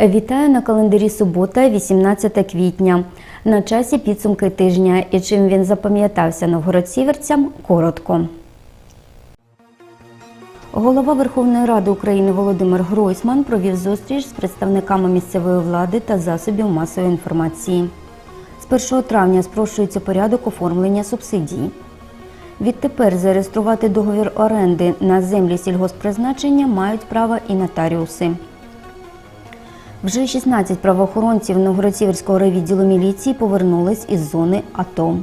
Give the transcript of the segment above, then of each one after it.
Вітаю на календарі субота, 18 квітня. На часі підсумки тижня і чим він запам'ятався новгородсіверцям – коротко. Голова Верховної Ради України Володимир Гройсман провів зустріч з представниками місцевої влади та засобів масової інформації. З 1 травня спрощується порядок оформлення субсидій. Відтепер зареєструвати договір оренди на землі сільгосппризначення мають право і нотаріуси. Вже 16 правоохоронців Новгород-Сіверського райвідділу міліції повернулись із зони АТО.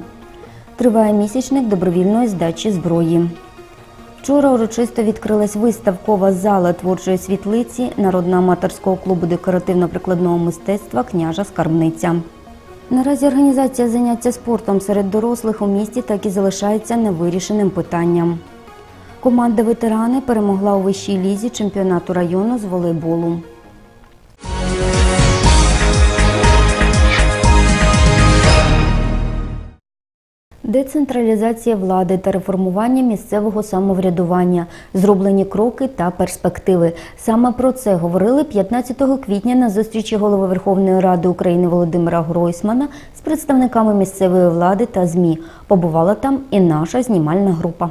Триває місячник добровільної здачі зброї. Вчора урочисто відкрилась виставкова зала творчої світлиці народно-аматорського клубу декоративно-прикладного мистецтва Княжа Скарбниця. Наразі організація заняття спортом серед дорослих у місті так і залишається невирішеним питанням. Команда ветерани перемогла у вищій лізі чемпіонату району з волейболу. Децентралізація влади та реформування місцевого самоврядування, зроблені кроки та перспективи. Саме про це говорили 15 квітня на зустрічі голови Верховної Ради України Володимира Гройсмана з представниками місцевої влади та ЗМІ. Побувала там і наша знімальна група.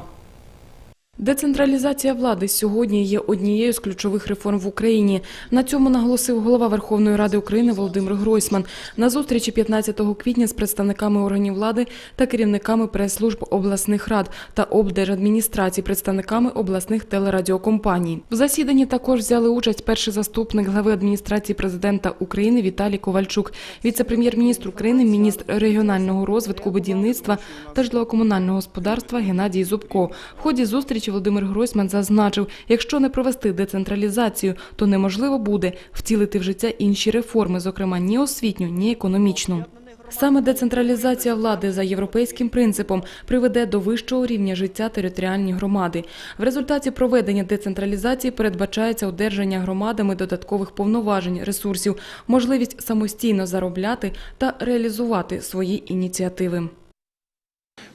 Децентралізація влади сьогодні є однією з ключових реформ в Україні. На цьому наголосив голова Верховної Ради України Володимир Гройсман на зустрічі 15 квітня з представниками органів влади та керівниками прес-служб обласних рад та облдержадміністрацій, представниками обласних телерадіокомпаній. В засіданні також взяли участь перший заступник глави адміністрації президента України Віталій Ковальчук, віце-прем'єр-міністр України, міністр регіонального розвитку, будівництва та житлово-комунального господарства Геннадій Зубко. В ході зустрічі Володимир Гройсман зазначив, якщо не провести децентралізацію, то неможливо буде втілити в життя інші реформи, зокрема ні освітню, ні економічну. Саме децентралізація влади за європейським принципом приведе до вищого рівня життя територіальні громади. В результаті проведення децентралізації передбачається одержання громадами додаткових повноважень, ресурсів, можливість самостійно заробляти та реалізувати свої ініціативи.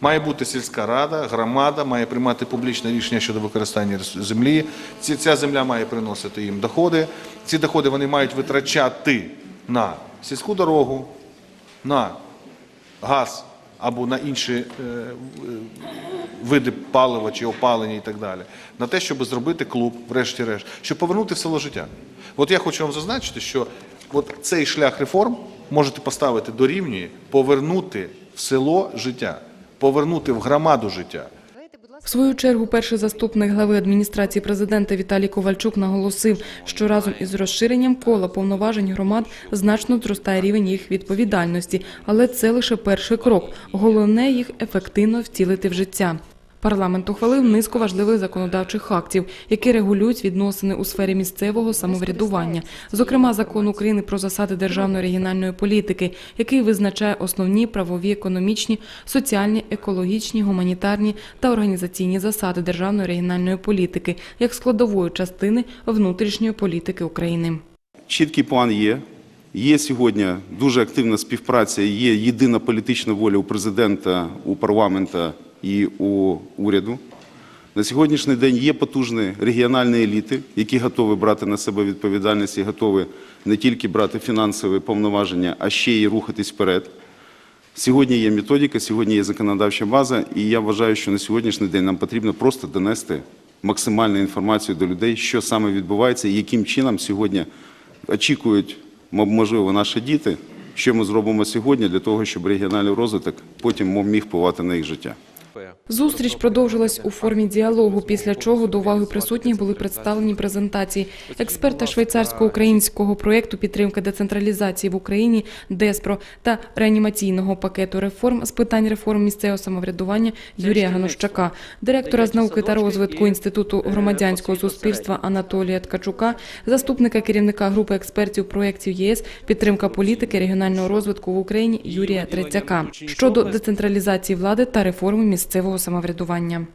Має бути сільська рада, громада, має приймати публічне рішення щодо використання землі. Ця земля має приносити їм доходи. Ці доходи вони мають витрачати на сільську дорогу, на газ або на інші е, види палива чи опалення і так далі. На те, щоб зробити клуб, врешті-решт, щоб повернути в село життя. От я хочу вам зазначити, що цей шлях реформ можете поставити дорівнює повернути в село життя, повернути в громаду життя. В свою чергу перший заступник глави адміністрації президента Віталій Ковальчук наголосив, що разом із розширенням кола повноважень громад значно зростає рівень їх відповідальності, але це лише перший крок. Головне їх ефективно втілити в життя. Парламент ухвалив низку важливих законодавчих актів, які регулюють відносини у сфері місцевого самоврядування, зокрема закон України про засади державної регіональної політики, який визначає основні правові, економічні, соціальні, екологічні, гуманітарні та організаційні засади державної регіональної політики як складової частини внутрішньої політики України. Чіткий план є. Є сьогодні дуже активна співпраця, є єдина політична воля у президента, у парламента і у уряду. На сьогоднішній день є потужні регіональні еліти, які готові брати на себе відповідальність і готові не тільки брати фінансові повноваження, а ще й рухатись вперед. Сьогодні є методика, сьогодні є законодавча база, і я вважаю, що на сьогоднішній день нам потрібно просто донести максимальну інформацію до людей, що саме відбувається і яким чином сьогодні очікують, можливо, наші діти, що ми зробимо сьогодні для того, щоб регіональний розвиток потім міг впливати на їх життя. Зустріч продовжилась у формі діалогу, після чого до уваги присутніх були представлені презентації. Експерта швейцарсько-українського проєкту підтримки децентралізації в Україні ДЕСПРО та реанімаційного пакету реформ з питань реформ місцевого самоврядування Юрія Ганущака, директора з науки та розвитку Інституту громадянського суспільства Анатолія Ткачука, заступника керівника групи експертів проєктів ЄС підтримка політики регіонального розвитку в Україні Юрія Третяка. Щодо децентралізації влади та реформи місцевого самоврядування.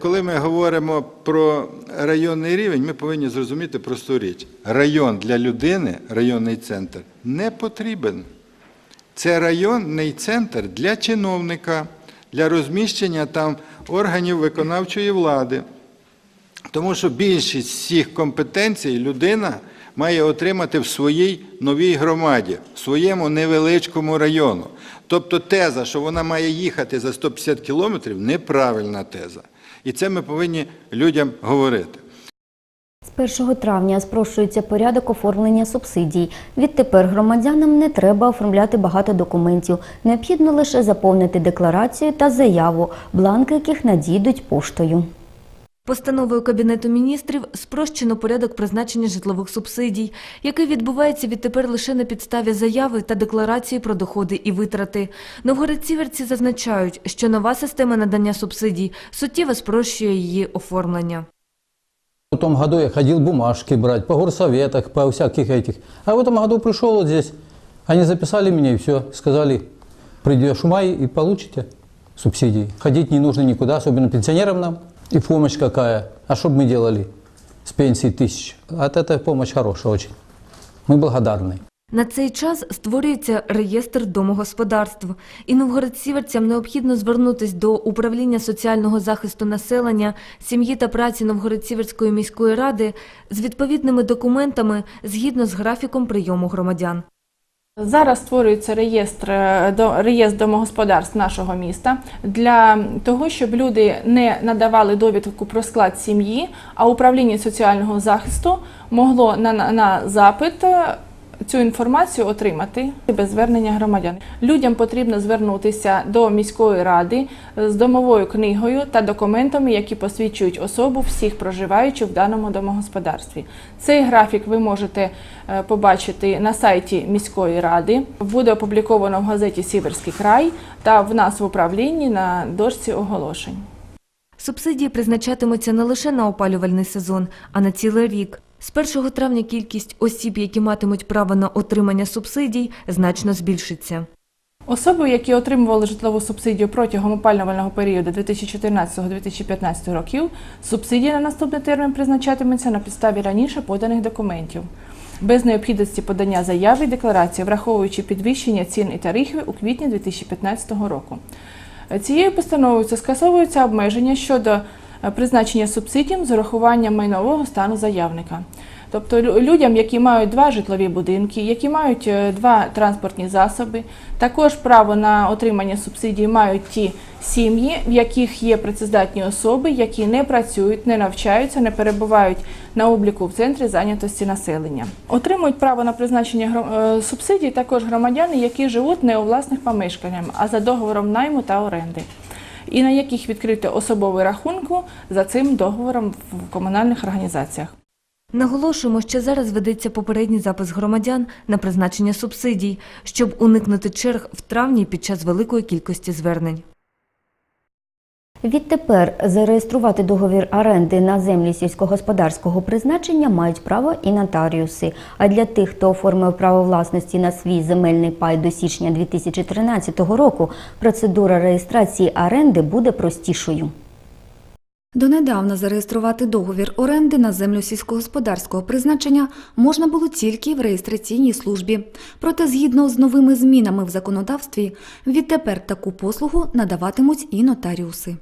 Коли ми говоримо про районний рівень, ми повинні зрозуміти просту річ. Район для людини, районний центр, не потрібен. Це районний центр для чиновника, для розміщення там органів виконавчої влади. Тому що більшість всіх компетенцій людина має отримати в своїй новій громаді, в своєму невеличкому району. Тобто теза, що вона має їхати за 150 кілометрів, неправильна теза. І це ми повинні людям говорити. З 1 травня спрощується порядок оформлення субсидій. Відтепер громадянам не треба оформляти багато документів. Необхідно лише заповнити декларацію та заяву, бланки яких надійдуть поштою. Постановою Кабінету міністрів спрощено порядок призначення житлових субсидій, який відбувається відтепер лише на підставі заяви та декларації про доходи і витрати. Новгородціверці зазначають, що нова система надання субсидій суттєво спрощує її оформлення. В том году я ходил бумажки брать по горсоветах, по всяких этих. А в этом году пришел вот здесь. Они записали меня и все. Сказали, придешь в май и получите субсидии. Ходить не нужно никуда, особенно пенсионерам нам. И помощь какая. А что бы мы делали с пенсии тысяч? От этой помощь хорошая очень. Мы благодарны. На цей час створюється реєстр домогосподарств, і новгородцівцям необхідно звернутися до управління соціального захисту населення, сім'ї та праці Новгородцівської міської ради з відповідними документами згідно з графіком прийому громадян. Зараз створюється реєстр, е, реєстр домогосподарств нашого міста для того, щоб люди не надавали довідку про склад сім'ї, а управління соціального захисту могло на, на, на запит е, цю інформацію отримати без звернення громадян. Людям потрібно звернутися до міської ради з домовою книгою та документами, які посвідчують особу всіх проживаючих в даному домогосподарстві. Цей графік ви можете е, побачити на сайті міської ради. Буде опубліковано в газеті Сіверський край та в нас в управлінні на дошці оголошень. Субсидії призначатимуться не лише на опалювальний сезон, а на цілий рік. З 1 травня кількість осіб, які матимуть право на отримання субсидій, значно збільшиться. Особи, які отримували житлову субсидію протягом опалювального періоду 2014-2015 років, субсидія на наступний термін призначатиметься на підставі раніше поданих документів, без необхідності подання заяви і декларації, враховуючи підвищення цін і тарифів у квітні 2015 року. Цією постановою скасовуються обмеження щодо призначення субсидій з урахуванням майнового стану заявника. Тобто людям, які мають два житлові будинки, які мають е, два транспортні засоби, також право на отримання субсидій мають ті сім'ї, в яких є працездатні особи, які не працюють, не навчаються, не перебувають на обліку в центрі зайнятості населення. Отримують право на призначення е, субсидій також громадяни, які живуть не у власних помешканнях, а за договором найму та оренди. І на яких відкрити особовий рахунку за цим договором в комунальних організаціях. Наголошуємо, що зараз ведеться попередній запис громадян на призначення субсидій, щоб уникнути черг в травні під час великої кількості звернень. Відтепер зареєструвати договір оренди на землі сільськогосподарського призначення мають право і нотаріуси. А для тих, хто оформив право власності на свій земельний пай до січня 2013 року, процедура реєстрації оренди буде простішою. Донедавна зареєструвати договір оренди на землю сільськогосподарського призначення можна було тільки в реєстраційній службі. Проте, згідно з новими змінами в законодавстві, відтепер таку послугу надаватимуть і нотаріуси.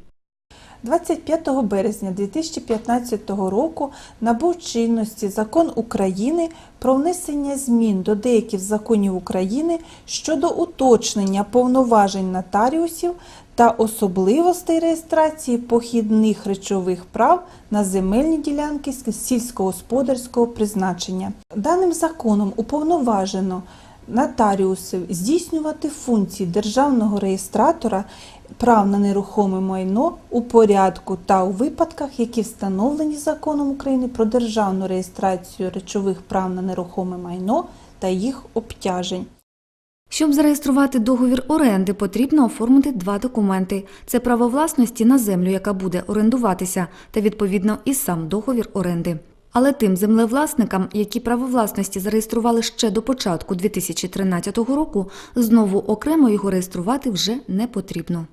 25 березня 2015 року набув чинності Закон України про внесення змін до деяких законів України щодо уточнення повноважень нотаріусів та особливостей реєстрації похідних речових прав на земельні ділянки сільськогосподарського призначення. Даним законом уповноважено нотаріусів здійснювати функції державного реєстратора прав на нерухоме майно у порядку та у випадках, які встановлені законом України про державну реєстрацію речових прав на нерухоме майно та їх обтяжень. Щоб зареєструвати договір оренди, потрібно оформити два документи: це право власності на землю, яка буде орендуватися, та відповідно і сам договір оренди. Але тим землевласникам, які право власності зареєстрували ще до початку 2013 року, знову окремо його реєструвати вже не потрібно.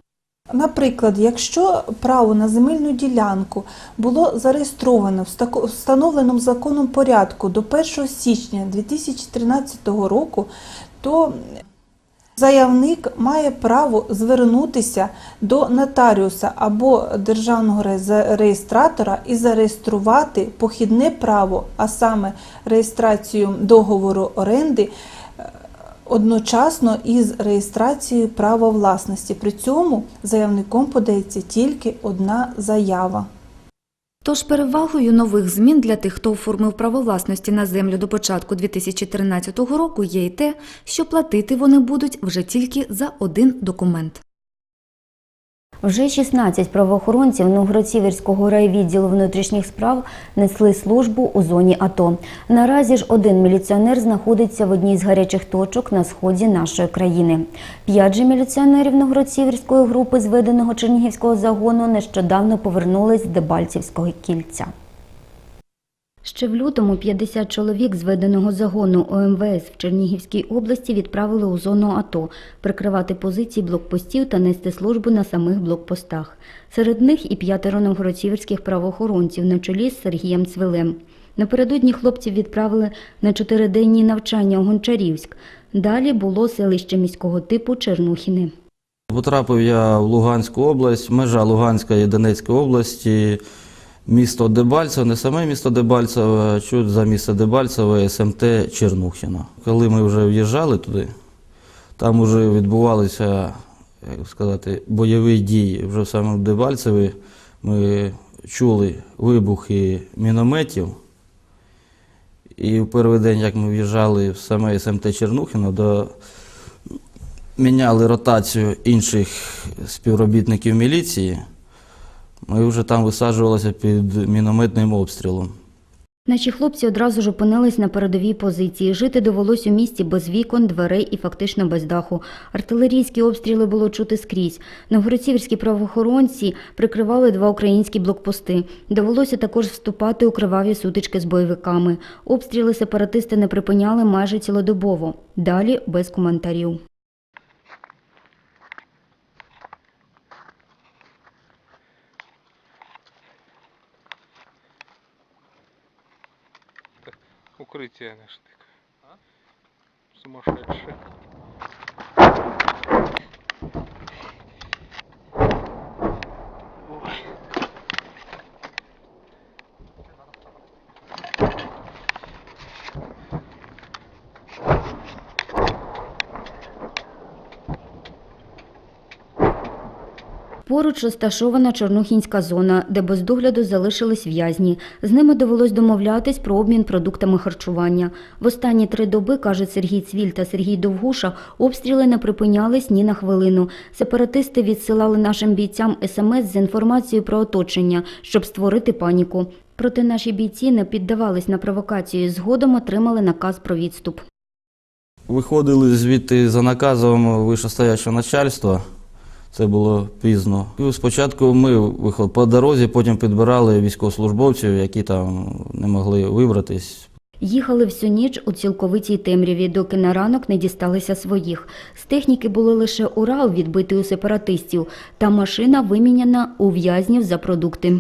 Наприклад, якщо право на земельну ділянку було зареєстровано в встановленому законом порядку до 1 січня 2013 року, то Заявник має право звернутися до нотаріуса або державного реєстратора і зареєструвати похідне право, а саме реєстрацію договору оренди одночасно із реєстрацією права власності. При цьому заявником подається тільки одна заява. Тож перевагою нових змін для тих, хто оформив право власності на землю до початку 2013 року, є й те, що платити вони будуть вже тільки за один документ. Вже 16 правоохоронців Новгородсіверського райвідділу внутрішніх справ несли службу у зоні АТО. Наразі ж один міліціонер знаходиться в одній з гарячих точок на сході нашої країни. П'ять же міліціонерів Новгород-Сіверської групи зведеного Чернігівського загону нещодавно повернулись з Дебальцівського кільця. Ще в лютому 50 чоловік зведеного загону ОМВС в Чернігівській області відправили у зону АТО прикривати позиції блокпостів та нести службу на самих блокпостах. Серед них і п'ятеро новгородсіверських правоохоронців на чолі з Сергієм Цвилем. Напередодні хлопців відправили на чотириденні навчання у Гончарівськ. Далі було селище міського типу Чернухіни. Потрапив я в Луганську область, межа Луганської і Донецької області, місто Дебальцеве, не саме місто Дебальцеве, а чуть за місто Дебальцеве СМТ Чернухіно. Коли ми вже в'їжджали туди, там вже відбувалися, як сказати, бойові дії. Вже в самому Дебальцеві ми чули вибухи мінометів. І в перший день, як ми в'їжджали в саме СМТ Чернухіно, до міняли ротацію інших співробітників міліції, ми вже там висаджувалися під мінометним обстрілом. Наші хлопці одразу ж опинились на передовій позиції. Жити довелось у місті без вікон, дверей і фактично без даху. Артилерійські обстріли було чути скрізь. Новгородцівські правоохоронці прикривали два українські блокпости. Довелося також вступати у криваві сутички з бойовиками. Обстріли сепаратисти не припиняли майже цілодобово. Далі без коментарів. Укрытие наш так. Сумасшедшее. Поруч розташована Чорнухінська зона, де без догляду залишились в'язні. З ними довелось домовлятись про обмін продуктами харчування. В останні три доби, каже Сергій Цвіль та Сергій Довгуша, обстріли не припинялись ні на хвилину. Сепаратисти відсилали нашим бійцям смс з інформацією про оточення, щоб створити паніку. Проте наші бійці не піддавались на провокацію. і Згодом отримали наказ про відступ. Виходили звідти за наказом вищестоячого начальства. Це було пізно. Спочатку ми виходили по дорозі, потім підбирали військовослужбовців, які там не могли вибратись. Їхали всю ніч у цілковитій темряві, доки на ранок не дісталися своїх. З техніки були лише Урал, відбитий у сепаратистів, та машина виміняна у в'язнів за продукти.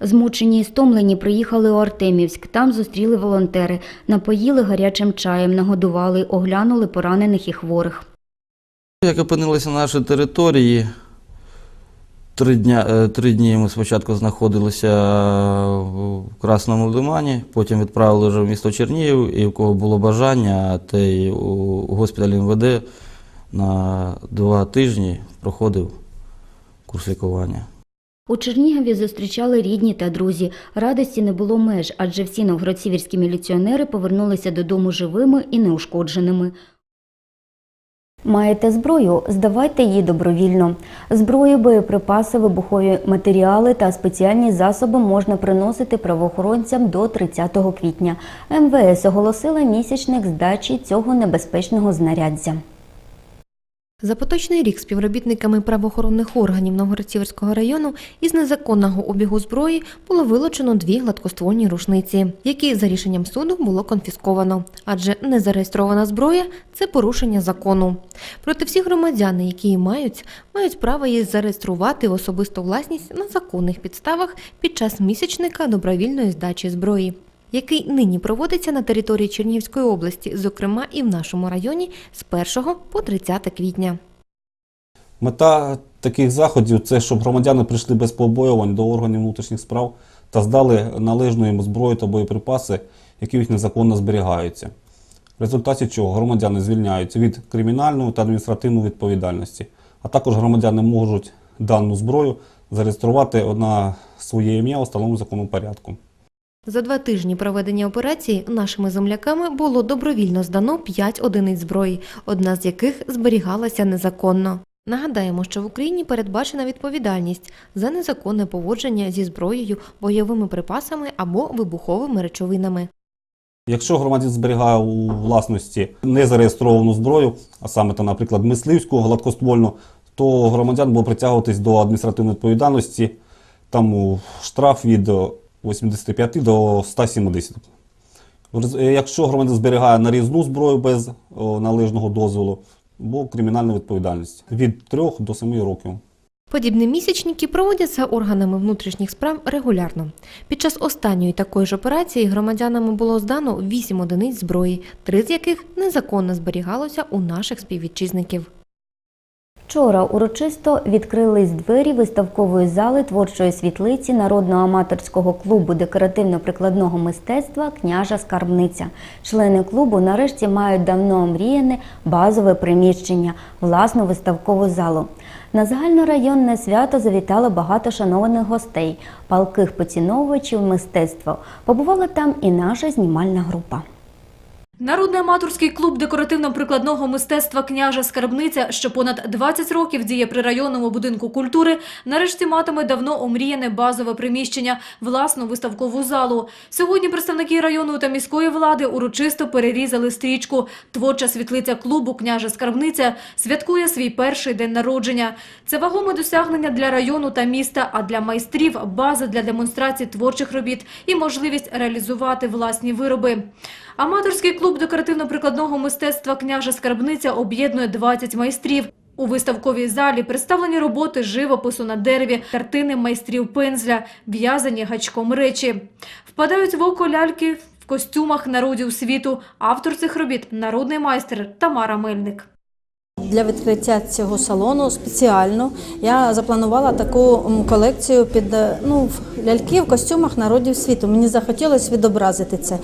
Змучені і стомлені приїхали у Артемівськ. Там зустріли волонтери, напоїли гарячим чаєм, нагодували, оглянули поранених і хворих. Як опинилися на нашій території, три, дня, е, три дні ми спочатку знаходилися в Красному лимані, потім відправили вже в місто Чернігів, і в кого було бажання, те й у госпіталі МВД на два тижні проходив курс лікування. У Чернігові зустрічали рідні та друзі. Радості не було меж, адже всі новгородсіверські міліціонери повернулися додому живими і неушкодженими. Маєте зброю? Здавайте її добровільно. Зброю, боєприпаси, вибухові матеріали та спеціальні засоби можна приносити правоохоронцям до 30 квітня. МВС оголосила місячник здачі цього небезпечного знаряддя. За поточний рік співробітниками правоохоронних органів Новгород-Сіверського району із незаконного обігу зброї було вилучено дві гладкоствольні рушниці, які за рішенням суду було конфісковано. Адже незареєстрована зброя це порушення закону. Проте всі громадяни, які її мають, мають право її зареєструвати особисту власність на законних підставах під час місячника добровільної здачі зброї який нині проводиться на території Чернігівської області, зокрема і в нашому районі з 1 по 30 квітня. Мета таких заходів це щоб громадяни прийшли без побоювань до органів внутрішніх справ та здали належну їм зброю та боєприпаси, які них незаконно зберігаються. В результаті чого громадяни звільняються від кримінальної та адміністративної відповідальності, а також громадяни можуть дану зброю зареєструвати на своє ім'я у встановленому законному порядку. За два тижні проведення операції нашими земляками було добровільно здано 5 одиниць зброї, одна з яких зберігалася незаконно. Нагадаємо, що в Україні передбачена відповідальність за незаконне поводження зі зброєю, бойовими припасами або вибуховими речовинами. Якщо громадян зберігає у власності незареєстровану зброю, а саме, там, наприклад, мисливську, гладкоствольну, то громадян було притягуватись до адміністративної відповідальності, там штраф від 85 до 170. В рез- е, Якщо громадян зберігає нарізну зброю без належного дозволу, або кримінальна відповідальність від 3 до 7 років. Подібні місячники проводяться органами внутрішніх справ регулярно. Під час останньої такої ж операції громадянами було здано 8 одиниць зброї, три з яких незаконно зберігалося у наших співвітчизників. Вчора урочисто відкрились двері виставкової зали творчої світлиці народного аматорського клубу декоративно-прикладного мистецтва Княжа Скарбниця. Члени клубу нарешті мають давно омріяне базове приміщення, власну виставкову залу. На загальнорайонне свято завітало багато шанованих гостей, палких поціновувачів мистецтва. Побувала там і наша знімальна група. Народний аматорський клуб декоративно-прикладного мистецтва княжа Скарбниця, що понад 20 років діє при районному будинку культури, нарешті матиме давно омріяне базове приміщення, власну виставкову залу. Сьогодні представники району та міської влади урочисто перерізали стрічку. Творча світлиця клубу княжа Скарбниця святкує свій перший день народження. Це вагоме досягнення для району та міста, а для майстрів база для демонстрації творчих робіт і можливість реалізувати власні вироби. Аматорський клуб декоративно-прикладного мистецтва княжа Скарбниця об'єднує 20 майстрів. У виставковій залі представлені роботи живопису на дереві, картини майстрів пензля, в'язані гачком речі. Впадають в око ляльки в костюмах народів світу. Автор цих робіт – народний майстер Тамара Мельник. Для відкриття цього салону спеціально я запланувала таку колекцію під е, ну, ляльки в костюмах народів світу. Мені захотілося відобразити це,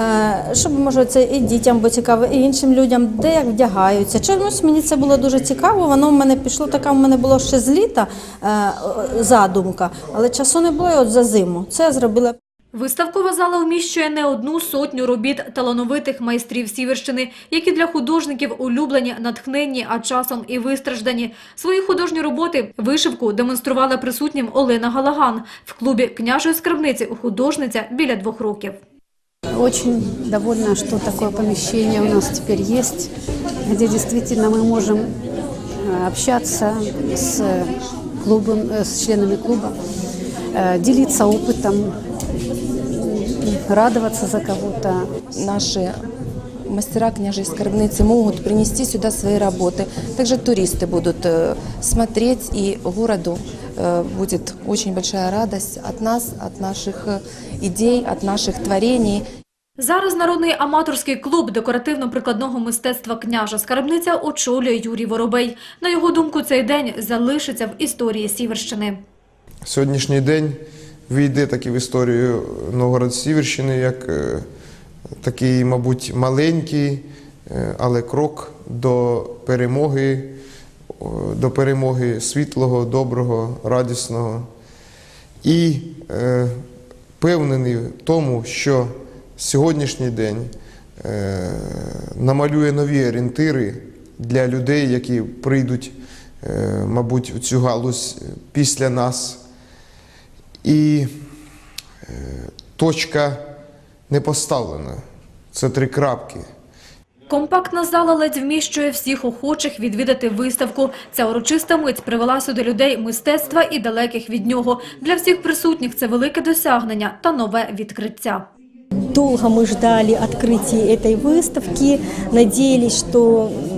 Е, щоб може це і дітям було цікаво, і іншим людям, де як вдягаються. Чомусь мені це було дуже цікаво. Воно в мене пішло така. В мене було ще з літа е, задумка, але часу не було і от за зиму. Це зробила. Виставкова зала вміщує не одну сотню робіт талановитих майстрів Сіверщини, які для художників улюблені, натхненні, а часом і вистраждані. Свої художні роботи вишивку демонструвала присутнім Олена Галаган в клубі княжої скарбниці художниця біля двох років. Очень довольна, что такое помещение у нас теперь есть, где действительно мы можем э, общаться с клубом, э, с членами клуба, э, делиться опытом, м, радоваться за кого-то. Наши мастера княжей скорбницы могут принести сюда свои работы. Также туристы будут э, смотреть, и городу э, будет очень большая радость от нас, от наших э, идей, от наших творений. Зараз народний аматорський клуб декоративно-прикладного мистецтва княжа скарбниця очолює Юрій Воробей. На його думку, цей день залишиться в історії Сіверщини. Сьогоднішній день війде таки в історію Новгород-Сіверщини як е, такий, мабуть, маленький, е, але крок до перемоги, до перемоги світлого, доброго, радісного. І е, впевнений в тому, що сьогоднішній день е, намалює нові орієнтири для людей, які прийдуть, е, мабуть, в цю галузь після нас І е, точка не поставлена. Це три крапки. Компактна зала ледь вміщує всіх охочих відвідати виставку. Ця урочиста мить привела сюди людей мистецтва і далеких від нього. Для всіх присутніх це велике досягнення та нове відкриття. Долго мы ждали открытия этой выставки, надеялись, что м,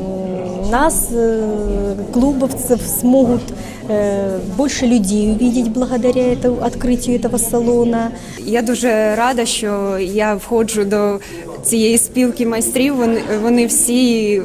нас, э, клубовцев, смогут э, больше людей увидеть благодаря этому, открытию этого салона. Я дуже рада, що я входжу до цієї спілки майстрів. Вони, вони всі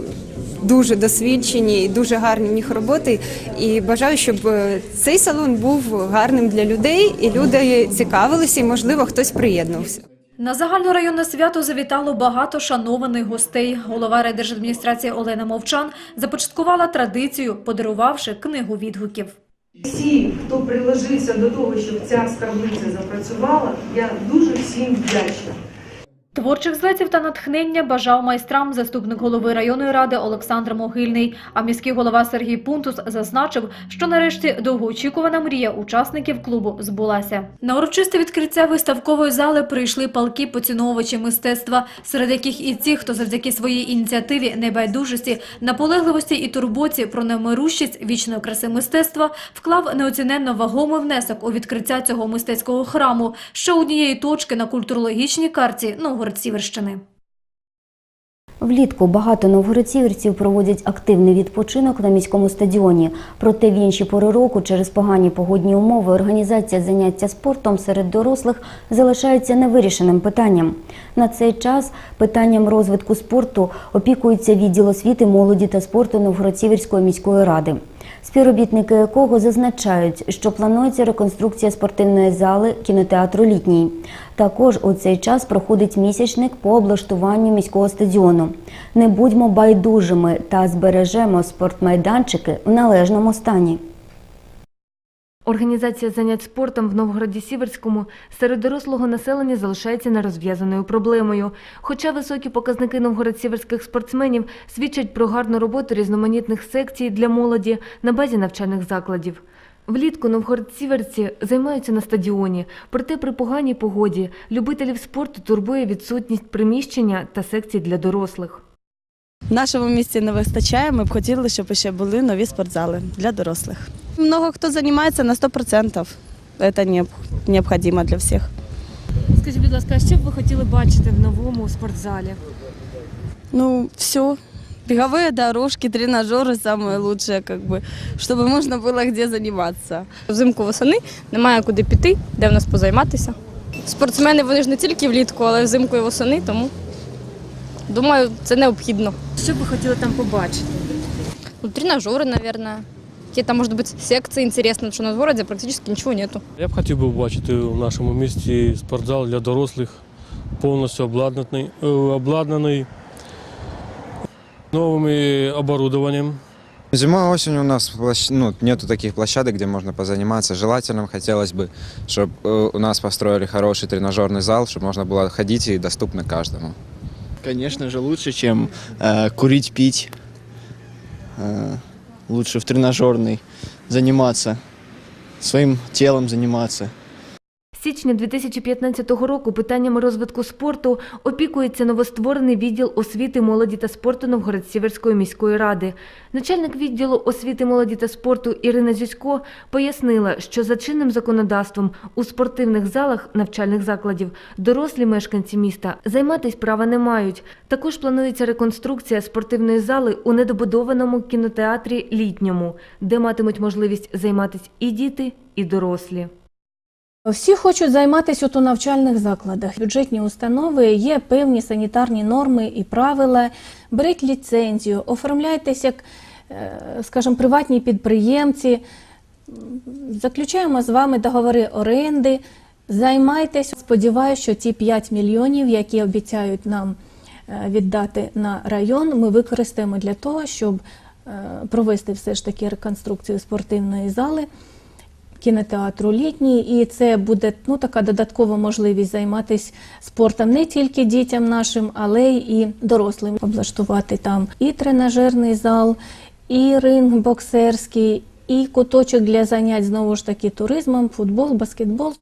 дуже досвідчені і дуже гарні в них роботи. І бажаю, щоб е, цей салон був гарним для людей, і люди цікавилися, і можливо хтось приєднувся. На загальнорайонне свято завітало багато шанованих гостей. Голова райдержадміністрації Олена Мовчан започаткувала традицію, подарувавши книгу відгуків. Всі, хто приложився до того, щоб ця скарбниця запрацювала, я дуже всім вдячна. Творчих злетів та натхнення бажав майстрам заступник голови районної ради Олександр Могильний. А міський голова Сергій Пунтус зазначив, що нарешті довгоочікувана мрія учасників клубу збулася. На урочисте відкриття виставкової зали прийшли палки поціновувачі мистецтва, серед яких і ті, хто завдяки своїй ініціативі, небайдужості, наполегливості і турботі про немирущість вічної краси мистецтва вклав неоціненно вагомий внесок у відкриття цього мистецького храму, ще однієї точки на культурологічній карті Новгород-Сіверщини. Влітку багато новгородцівців проводять активний відпочинок на міському стадіоні. Проте в інші пори року через погані погодні умови організація заняття спортом серед дорослих залишається невирішеним питанням. На цей час питанням розвитку спорту опікується відділ освіти, молоді та спорту Новгород-Сіверської міської ради. Співробітники якого зазначають, що планується реконструкція спортивної зали кінотеатру літній. Також у цей час проходить місячник по облаштуванню міського стадіону. Не будьмо байдужими та збережемо спортмайданчики в належному стані. Організація занять спортом в Новгороді Сіверському серед дорослого населення залишається нерозв'язаною проблемою. Хоча високі показники новгород-сіверських спортсменів свідчать про гарну роботу різноманітних секцій для молоді на базі навчальних закладів. Влітку новгород-сіверці займаються на стадіоні, проте при поганій погоді любителів спорту турбує відсутність приміщення та секцій для дорослих. В нашому місті не вистачає. Ми б хотіли, щоб ще були нові спортзали для дорослих. Много хто займається на 100%. Це не- необхідно для всіх. Скажіть, будь ласка, а що б ви хотіли бачити в новому спортзалі? Ну, все. Беговые дорожки, тренажери самые лучшие, как бы, щоб можна було де займатися. Взимку восени немає куди піти, де в нас позайматися. Спортсмени вони ж не тільки влітку, але й взимку і восени, тому думаю, це необхідно. Що б ви хотіли там побачити? Ну, тренажери, мабуть. Какие-то, может быть, секции интересные, потому что у нас в городе практически ничего нету. Я б хотів би бачити в нашому місті спортзал для дорослих, повністю обладнаний, е, обладнаний новими оборудованием. Зимой, осенью у нас площ- ну, нету таких площадок, где можно позаниматься. Желательно хотелось бы, чтобы у нас построили хороший тренажерный зал, чтобы можно было ходить и доступно каждому. Конечно же, лучше, чем э, курить, пить. Э, лучше в тренажерный заниматься, своим телом заниматься. З січня 2015 року питаннями розвитку спорту опікується новостворений відділ освіти, молоді та спорту Новгород-Сіверської міської ради. Начальник відділу освіти, молоді та спорту Ірина Зюсько пояснила, що за чинним законодавством у спортивних залах навчальних закладів дорослі мешканці міста займатись права не мають. Також планується реконструкція спортивної зали у недобудованому кінотеатрі літньому, де матимуть можливість займатися і діти, і дорослі. Всі хочуть займатися у навчальних закладах. Бюджетні установи є певні санітарні норми і правила. Беріть ліцензію, оформляйтесь як, е, скажімо, приватні підприємці. Заключаємо з вами договори оренди. Займайтесь. Сподіваюся, що ці 5 мільйонів, які обіцяють нам е, віддати на район, ми використаємо для того, щоб е, провести все ж таки реконструкцію спортивної зали кінотеатру літній, і це буде ну, така додаткова можливість займатися спортом не тільки дітям нашим, але й дорослим. Облаштувати там і тренажерний зал, і ринг боксерський, і куточок для занять знову ж таки туризмом, футбол, баскетбол.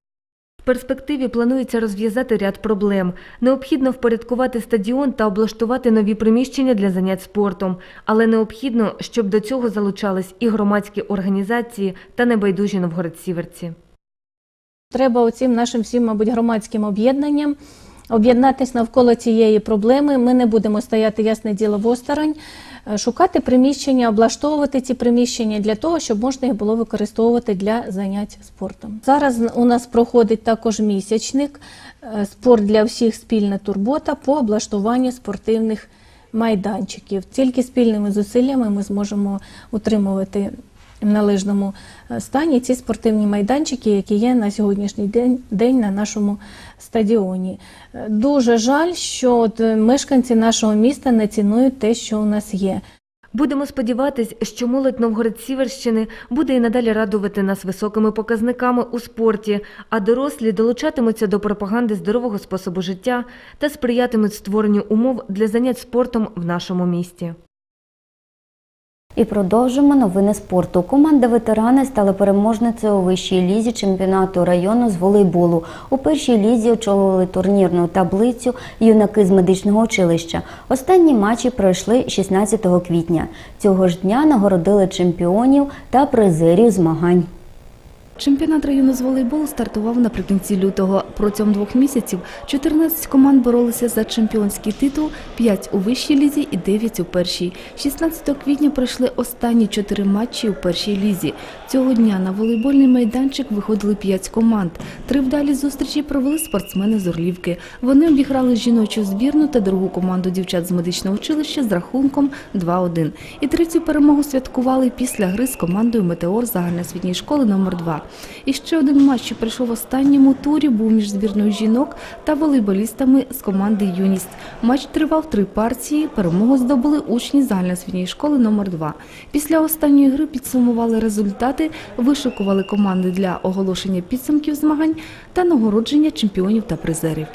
Перспективі планується розв'язати ряд проблем. Необхідно впорядкувати стадіон та облаштувати нові приміщення для занять спортом. Але необхідно, щоб до цього залучались і громадські організації та небайдужі новгородсіверці. Треба оцім нашим всім, мабуть, громадським об'єднанням об'єднатися навколо цієї проблеми. Ми не будемо стояти, ясне діло, в осторонь, е, шукати приміщення, облаштовувати ці приміщення для того, щоб можна їх було використовувати для занять спортом. Зараз у нас проходить також місячник е, спорт для всіх спільна турбота по облаштуванню спортивних майданчиків. Тільки спільними зусиллями ми зможемо утримувати належному е, стані ці спортивні майданчики, які є на сьогоднішній день, день на нашому стадіоні. Е, Дуже жаль, що от е, мешканці нашого міста не цінують те, що у нас є. Будемо сподіватись, що молодь Новгород-Сіверщини буде і надалі радувати нас високими показниками у спорті, а дорослі долучатимуться до пропаганди здорового способу життя та сприятимуть створенню умов для занять спортом в нашому місті. І продовжимо новини спорту. Команда ветерани стала переможницею у вищій лізі чемпіонату району з волейболу. У першій лізі очолювали турнірну таблицю юнаки з медичного училища. Останні матчі пройшли 16 квітня. Цього ж дня нагородили чемпіонів та призерів змагань. Чемпіонат району з волейболу стартував наприкінці лютого. Протягом двох місяців 14 команд боролися за чемпіонський титул, 5 у вищій лізі і 9 у першій. 16 квітня пройшли останні чотири матчі у першій лізі. Цього дня на волейбольний майданчик виходили 5 команд. Три вдалі зустрічі провели спортсмени з Орлівки. Вони обіграли жіночу збірну та другу команду дівчат з медичного училища з рахунком 2-1. І третю перемогу святкували після гри з командою Метеор загальноосвітньої школи номер 2 І ще один матч, що прийшов в останньому турі, був між збірною жінок та волейболістами з команди Юніст. Матч тривав три партії. Перемогу здобули учні загальноосвітньої школи номер 2 Після останньої гри підсумували результати, вишикували команди для оголошення підсумків змагань та нагородження чемпіонів та призерів.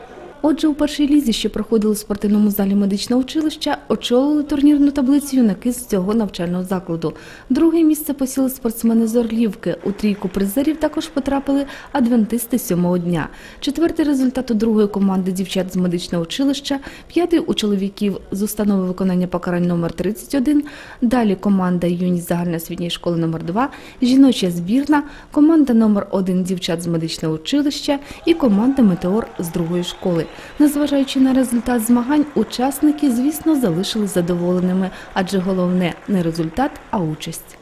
Отже, у першій лізі, що проходили в спортивному залі медичного училища, очолили турнірну таблицю юнаки з цього навчального закладу. Друге місце посіли спортсмени з Орлівки. У трійку призерів також потрапили адвентисти сьомого дня. Четвертий результат у другої команди дівчат з медичного училища, п'ятий у чоловіків з установи виконання покарань номер 31, далі команда юність загальноосвітньої школи номер 2 жіноча збірна, команда номер 1 дівчат з медичного училища і команда Метеор з другої школи. Незважаючи на результат змагань, учасники, звісно, залишились задоволеними, адже головне не результат, а участь.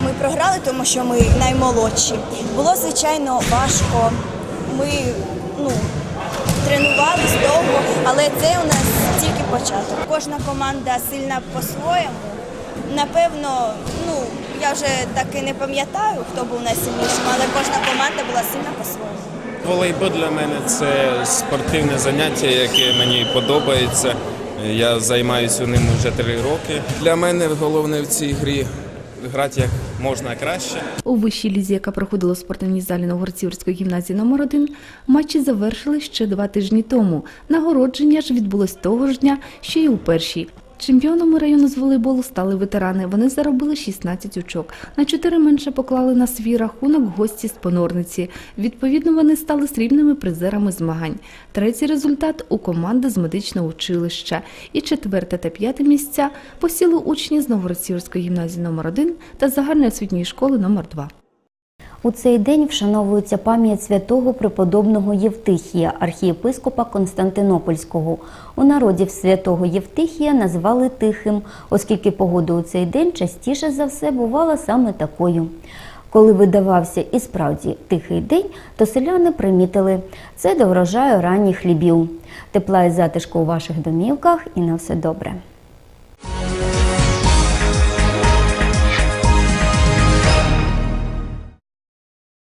Ми програли, тому що ми наймолодші. Було звичайно важко. Ми ну, тренувались довго, але це у нас тільки початок. Кожна команда сильна по-своєму. Напевно, ну я вже так і не пам'ятаю, хто був найсильнішим, але кожна команда була сильна по-своєму. Волейбол для мене це спортивне заняття, яке мені подобається. Я займаюся ним вже три роки. Для мене головне в цій грі грати як можна краще. У вищій лізі, яка проходила в спортивній залі Новгородцівської гімназії номер 1 матчі завершили ще два тижні тому. Нагородження ж відбулось того ж дня, що й у першій. Чемпіонами району з волейболу стали ветерани. Вони заробили 16 очок. На 4 менше поклали на свій рахунок гості з понорниці. Відповідно, вони стали срібними призерами змагань. Третій результат у команди з медичного училища. І четверте та п'яте місця посіли учні з Новгородцівської гімназії номер 1 та загальної освітньої школи номер 2 У цей день вшановується пам'ять святого преподобного Євтихія, архієпископа Константинопольського. У народі святого Євтихія назвали тихим, оскільки погода у цей день частіше за все бувала саме такою. Коли видавався і справді тихий день, то селяни примітили це до врожаю ранніх хлібів. Тепла і затишку у ваших домівках і на все добре.